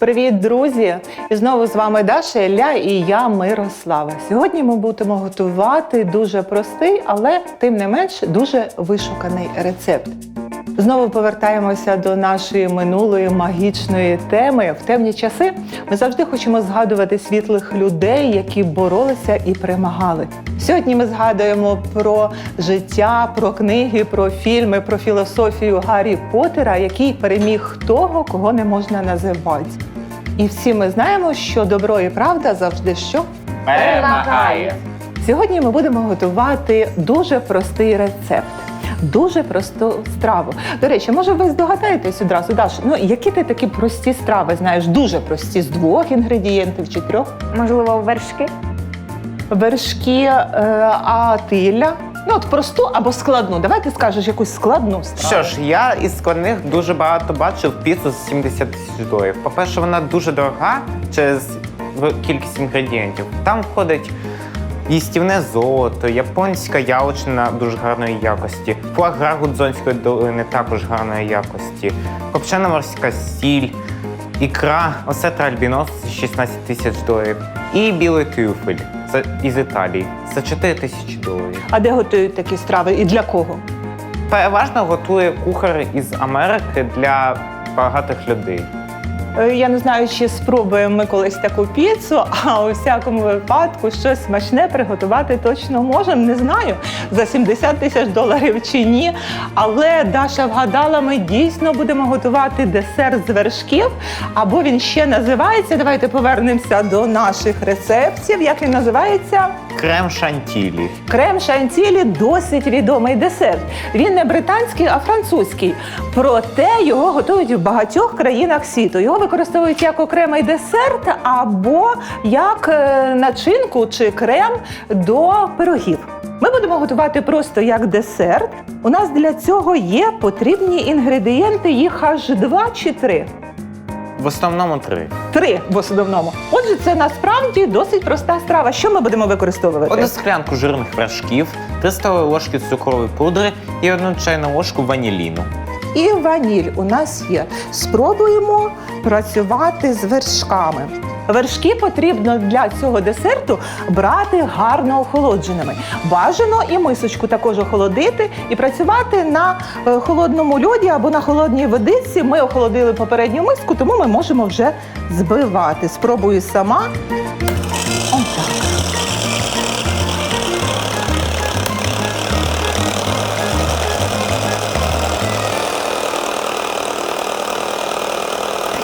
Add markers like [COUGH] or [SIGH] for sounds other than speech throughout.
Привіт, друзі! І знову з вами Даша Ілля і я Мирослава. Сьогодні ми будемо готувати дуже простий, але тим не менш дуже вишуканий рецепт. Знову повертаємося до нашої минулої магічної теми. В темні часи ми завжди хочемо згадувати світлих людей, які боролися і перемагали. Сьогодні ми згадуємо про життя, про книги, про фільми, про філософію Гаррі Поттера, який переміг того, кого не можна називати. І всі ми знаємо, що добро і правда завжди що Перемагає. Сьогодні ми будемо готувати дуже простий рецепт. Дуже просту страву. До речі, може ви здогадаєтесь одразу, Даш, ну які ти такі прості страви знаєш? Дуже прості з двох інгредієнтів чи трьох. Можливо, вершки. Вершки, е, а тилля. Ну от просту або складну. Давай ти скажеш якусь складну страву. Що ж, я із складних дуже багато бачив піцу з 70 тисяч доларів. По-перше, вона дуже дорога через кількість інгредієнтів. Там входить їстівне золото, японська яловичина дуже гарної якості, фуагра гудзонської долини також гарної якості, копчена морська сіль, ікра, осетра альбінос 16 тисяч доларів і білий трюфель це із Італії за 4 тисячі доларів. А де готують такі страви і для кого? Переважно готує кухар із Америки для багатих людей. Е, Я не знаю, чи спробуємо ми колись таку піцу, [LAUGHS] а у всякому випадку щось смачне приготувати точно можемо. Не знаю за 70 тисяч доларів чи ні. Але Даша вгадала, ми дійсно будемо готувати десерт з вершків. Або він ще називається. Давайте повернемося до наших рецептів. Як він називається? Крем шантілі. Крем шантілі досить відомий десерт. Він не британський, а французький. Проте його готують в багатьох країнах світу. Його використовують як окремий десерт або як е, начинку чи крем до пирогів. Ми будемо готувати просто як десерт. У нас для цього є потрібні інгредієнти, їх аж два чи три. В основному три. Три в основному. Отже, це насправді досить проста страва. Що ми будемо використовувати? Одну склянку жирних вершків, 3 столові ложки цукрової пудри і одну чайну ложку ваніліну. І ваніль у нас є. Спробуємо працювати з вершками. Вершки потрібно для цього десерту брати гарно охолодженими. Бажано і мисочку також охолодити і працювати на е, холодному льоді або на холодній водиці. Ми охолодили попередню миску, тому ми можемо вже збивати. Спробую сама.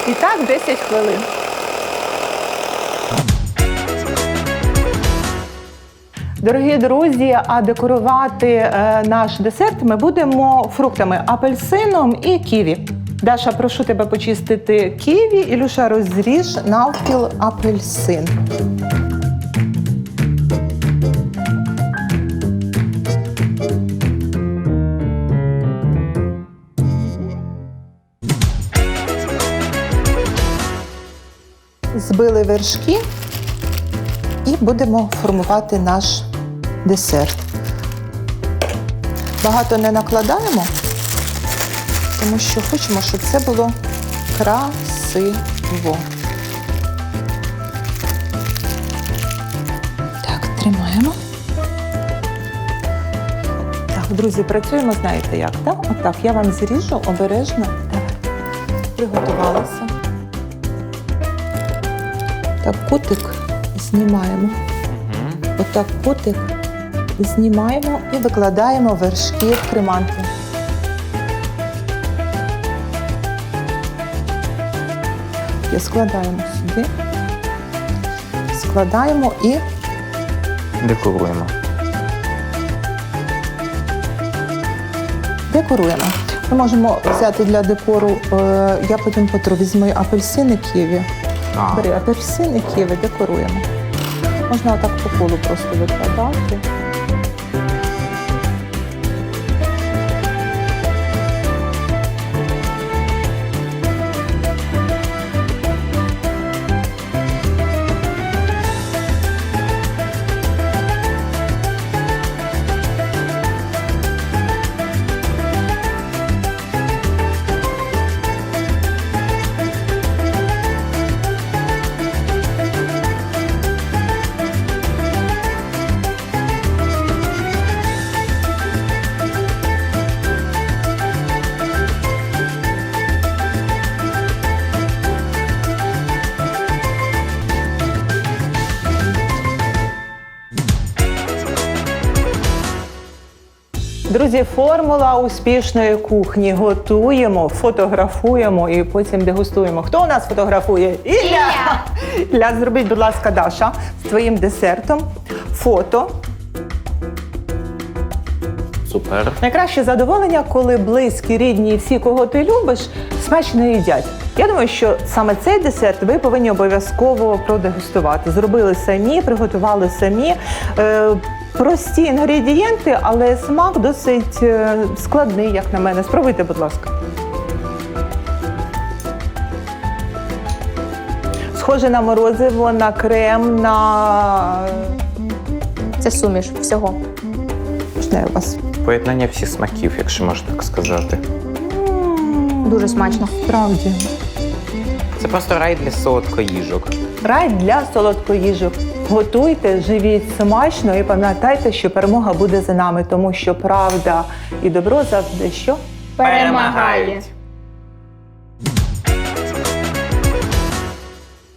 І так 10 хвилин. Дорогі друзі, а декорувати е, наш десерт ми будемо фруктами апельсином і ківі. Даша, прошу тебе почистити ківі. Ілюша, розріж навпіл апельсин. Збили вершки і будемо формувати наш десерт. Багато не накладаємо, тому що хочемо, щоб це було красиво. Так, тримаємо. Так, друзі, працюємо, знаєте як, так? Отак, я вам зріжу обережно. Давай. Приготувалися. Так, кутик знімаємо. Отак кутик знімаємо і викладаємо вершки в креманки. І складаємо сюди. Складаємо і Декоруємо. декоруємо. Ми можемо взяти для декору, е, я потім потру, візьми апельсини ківі. А, Бери апельсини ківі, декоруємо. Можна отак по колу просто викладати. Друзі, формула успішної кухні. Готуємо, фотографуємо і потім дегустуємо. Хто у нас фотографує? Ілля! Ілля, зробіть, будь ласка, Даша з твоїм десертом. Фото. Супер. Найкраще задоволення, коли близькі, рідні і всі, кого ти любиш, смачно їдять. Я думаю, що саме цей десерт ви повинні обов'язково продегустувати. Зробили самі, приготували самі. Е, прості інгредієнти, але смак досить е, складний, як на мене. Спробуйте, будь ласка. Схоже на морозиво, на крем, на Це суміш всього. Можна вас Поєднання всіх смаків, якщо можна так сказати. Дуже смачно. справді. Це просто рай для солодкоїжок. Рай для солодкоїжок. Готуйте, живіть смачно і пам'ятайте, що перемога буде за нами, тому що правда і добро завжди що Перемагають.